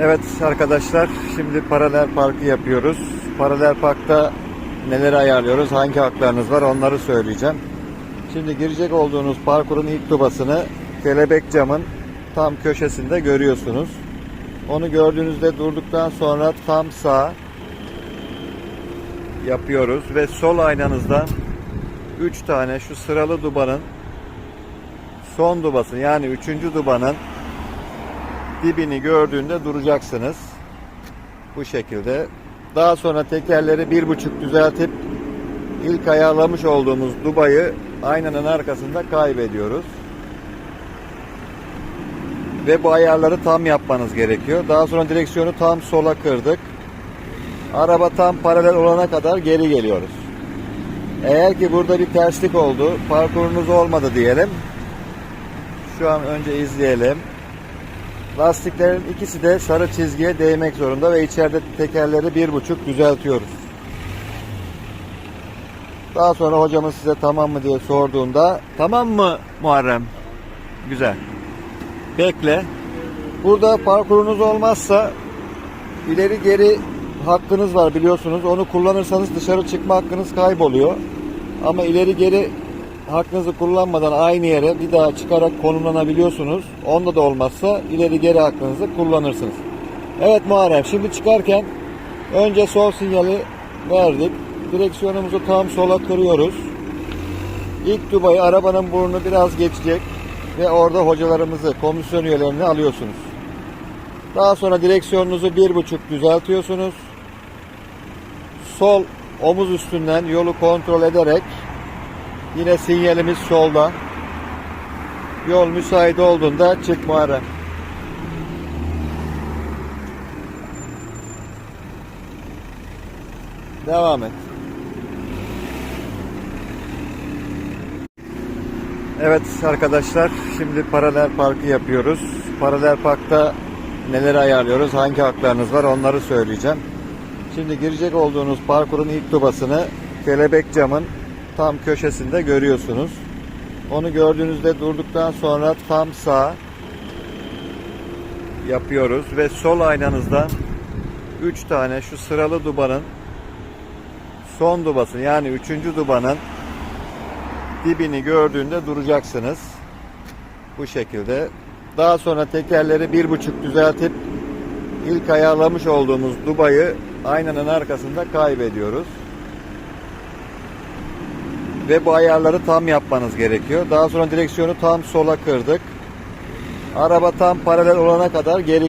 Evet arkadaşlar şimdi paralel parkı yapıyoruz. Paralel parkta neler ayarlıyoruz, hangi haklarınız var onları söyleyeceğim. Şimdi girecek olduğunuz parkurun ilk tubasını kelebek camın tam köşesinde görüyorsunuz. Onu gördüğünüzde durduktan sonra tam sağ yapıyoruz ve sol aynanızdan 3 tane şu sıralı dubanın son dubasını yani 3. dubanın dibini gördüğünde duracaksınız. Bu şekilde. Daha sonra tekerleri bir buçuk düzeltip ilk ayarlamış olduğumuz dubayı aynanın arkasında kaybediyoruz. Ve bu ayarları tam yapmanız gerekiyor. Daha sonra direksiyonu tam sola kırdık. Araba tam paralel olana kadar geri geliyoruz. Eğer ki burada bir terslik oldu, parkurunuz olmadı diyelim. Şu an önce izleyelim. Lastiklerin ikisi de sarı çizgiye değmek zorunda ve içeride tekerleri bir buçuk düzeltiyoruz. Daha sonra hocamız size tamam mı diye sorduğunda tamam mı Muharrem? Güzel. Bekle. Burada parkurunuz olmazsa ileri geri hakkınız var biliyorsunuz. Onu kullanırsanız dışarı çıkma hakkınız kayboluyor. Ama ileri geri hakkınızı kullanmadan aynı yere bir daha çıkarak konumlanabiliyorsunuz. Onda da olmazsa ileri geri hakkınızı kullanırsınız. Evet Muharrem şimdi çıkarken önce sol sinyali verdik. Direksiyonumuzu tam sola kırıyoruz. İlk dubayı arabanın burnu biraz geçecek ve orada hocalarımızı, komisyon üyelerini alıyorsunuz. Daha sonra direksiyonunuzu bir buçuk düzeltiyorsunuz. Sol omuz üstünden yolu kontrol ederek Yine sinyalimiz solda. Yol müsait olduğunda çık Muharrem. Devam et. Evet arkadaşlar şimdi paralel parkı yapıyoruz. Paralel parkta neler ayarlıyoruz, hangi haklarınız var onları söyleyeceğim. Şimdi girecek olduğunuz parkurun ilk tubasını kelebek camın tam köşesinde görüyorsunuz. Onu gördüğünüzde durduktan sonra tam sağ yapıyoruz ve sol aynanızdan 3 tane şu sıralı dubanın son dubasını yani 3. dubanın dibini gördüğünde duracaksınız. Bu şekilde. Daha sonra tekerleri bir buçuk düzeltip ilk ayarlamış olduğumuz dubayı aynanın arkasında kaybediyoruz ve bu ayarları tam yapmanız gerekiyor. Daha sonra direksiyonu tam sola kırdık. Araba tam paralel olana kadar geri